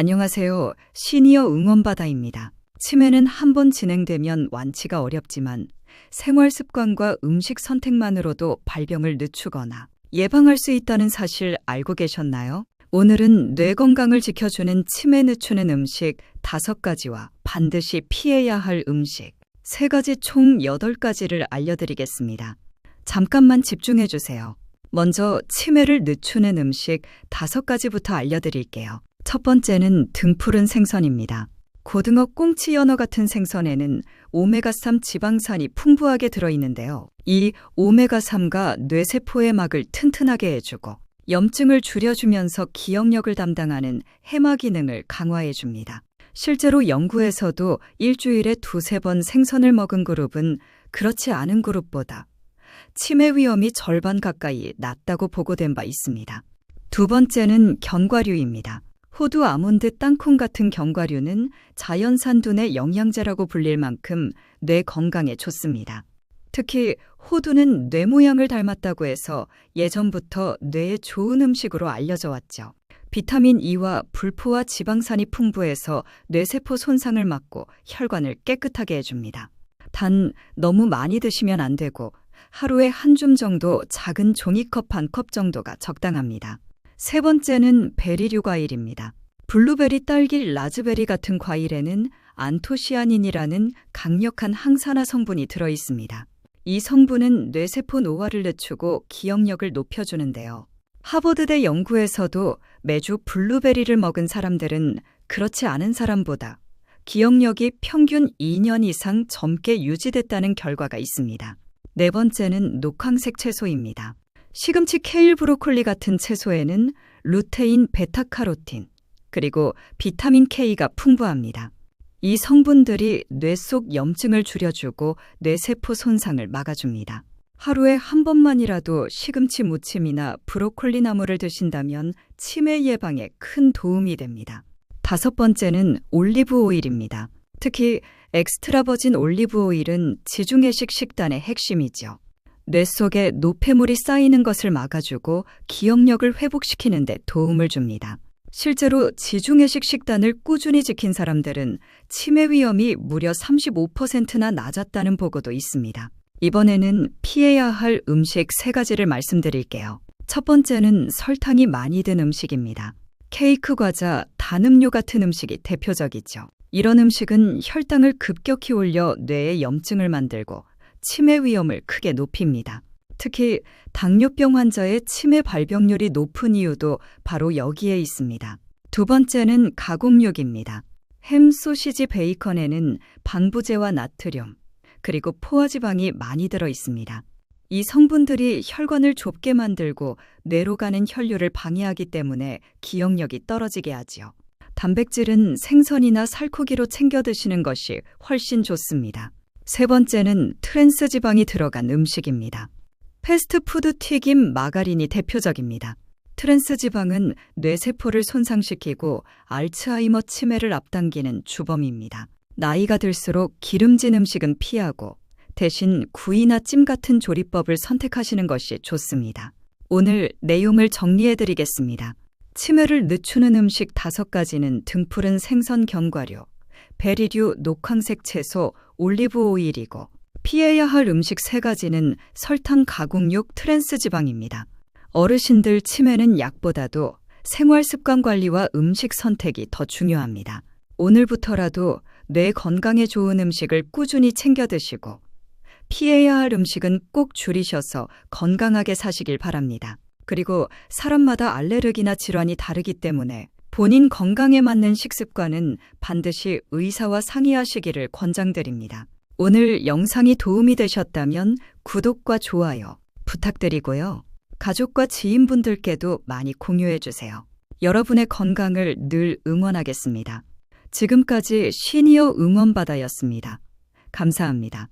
안녕하세요. 시니어 응원바다입니다. 치매는 한 번 진행되면 완치가 어렵지만 생활 습관과 음식 선택만으로도 발병을 늦추거나 예방할 수 있다는 사실 알고 계셨나요? 오늘은 뇌 건강을 지켜주는 치매 늦추는 음식 다섯 가지와 반드시 피해야 할 음식 세 가지 총 여덟 가지를 알려드리겠습니다. 잠깐만 집중해 주세요. 먼저 치매를 늦추는 음식 다섯 가지부터 알려드릴게요. 첫 번째는 등푸른 생선입니다. 고등어, 꽁치, 연어 같은 생선에는 오메가3 지방산이 풍부하게 들어있는데요. 이 오메가3가 뇌세포의 막을 튼튼하게 해주고 염증을 줄여주면서 기억력을 담당하는 해마 기능을 강화해줍니다. 실제로 연구에서도 일주일에 두세 번 생선을 먹은 그룹은 그렇지 않은 그룹보다 치매 위험이 절반 가까이 낮다고 보고된 바 있습니다. 두 번째는 견과류입니다. 호두, 아몬드, 땅콩 같은 견과류는 자연산 두뇌 영양제라고 불릴 만큼 뇌 건강에 좋습니다. 특히 호두는 뇌 모양을 닮았다고 해서 예전부터 뇌에 좋은 음식으로 알려져 왔죠. 비타민 E와 불포화 지방산이 풍부해서 뇌세포 손상을 막고 혈관을 깨끗하게 해줍니다. 단 너무 많이 드시면 안 되고 하루에 한 줌 정도 작은 종이컵 반 컵 정도가 적당합니다. 세 번째는 베리류 과일입니다. 블루베리, 딸기, 라즈베리 같은 과일에는 안토시아닌이라는 강력한 항산화 성분이 들어 있습니다. 이 성분은 뇌세포 노화를 늦추고 기억력을 높여주는데요. 하버드대 연구에서도 매주 블루베리를 먹은 사람들은 그렇지 않은 사람보다 기억력이 평균 2년 이상 젊게 유지됐다는 결과가 있습니다. 네 번째는 녹황색 채소입니다. 시금치, 케일, 브로콜리 같은 채소에는 루테인, 베타카로틴, 그리고 비타민 K가 풍부합니다. 이 성분들이 뇌 속 염증을 줄여주고 뇌세포 손상을 막아줍니다. 하루에 한 번만이라도 시금치 무침이나 브로콜리 나물을 드신다면 치매 예방에 큰 도움이 됩니다. 다섯 번째는 올리브 오일입니다. 특히 엑스트라 버진 올리브 오일은 지중해식 식단의 핵심이죠. 뇌 속에 노폐물이 쌓이는 것을 막아주고 기억력을 회복시키는 데 도움을 줍니다. 실제로 지중해식 식단을 꾸준히 지킨 사람들은 치매 위험이 무려 35%나 낮았다는 보고도 있습니다. 이번에는 피해야 할 음식 세 가지를 말씀드릴게요. 첫 번째는 설탕이 많이 든 음식입니다. 케이크, 과자, 단 음료 같은 음식이 대표적이죠. 이런 음식은 혈당을 급격히 올려 뇌에 염증을 만들고 치매 위험을 크게 높입니다. 특히 당뇨병 환자의 치매 발병률이 높은 이유도 바로 여기에 있습니다. 두 번째는 가공육입니다. 햄, 소시지, 베이컨에는 방부제와 나트륨, 그리고 포화지방이 많이 들어 있습니다. 이 성분들이 혈관을 좁게 만들고 뇌로 가는 혈류를 방해하기 때문에 기억력이 떨어지게 하지요. 단백질은 생선이나 살코기로 챙겨 드시는 것이 훨씬 좋습니다. 세 번째는 트랜스 지방이 들어간 음식입니다. 패스트푸드 튀김 마가린이 대표적입니다. 트랜스 지방은 뇌세포를 손상시키고 알츠하이머 치매를 앞당기는 주범입니다. 나이가 들수록 기름진 음식은 피하고 대신 구이나 찜 같은 조리법을 선택하시는 것이 좋습니다. 오늘 내용을 정리해 드리겠습니다. 치매를 늦추는 음식 다섯 가지는 등푸른 생선 견과류, 베리류 녹황색 채소, 올리브 오일이고 피해야 할 음식 세 가지는 설탕 가공육 트랜스 지방입니다. 어르신들 치매는 약보다도 생활 습관 관리와 음식 선택이 더 중요합니다. 오늘부터라도 뇌 건강에 좋은 음식을 꾸준히 챙겨 드시고 피해야 할 음식은 꼭 줄이셔서 건강하게 사시길 바랍니다. 그리고 사람마다 알레르기나 질환이 다르기 때문에 본인 건강에 맞는 식습관은 반드시 의사와 상의하시기를 권장드립니다. 오늘 영상이 도움이 되셨다면 구독과 좋아요 부탁드리고요. 가족과 지인분들께도 많이 공유해 주세요. 여러분의 건강을 늘 응원하겠습니다. 지금까지 시니어 응원바다였습니다. 감사합니다.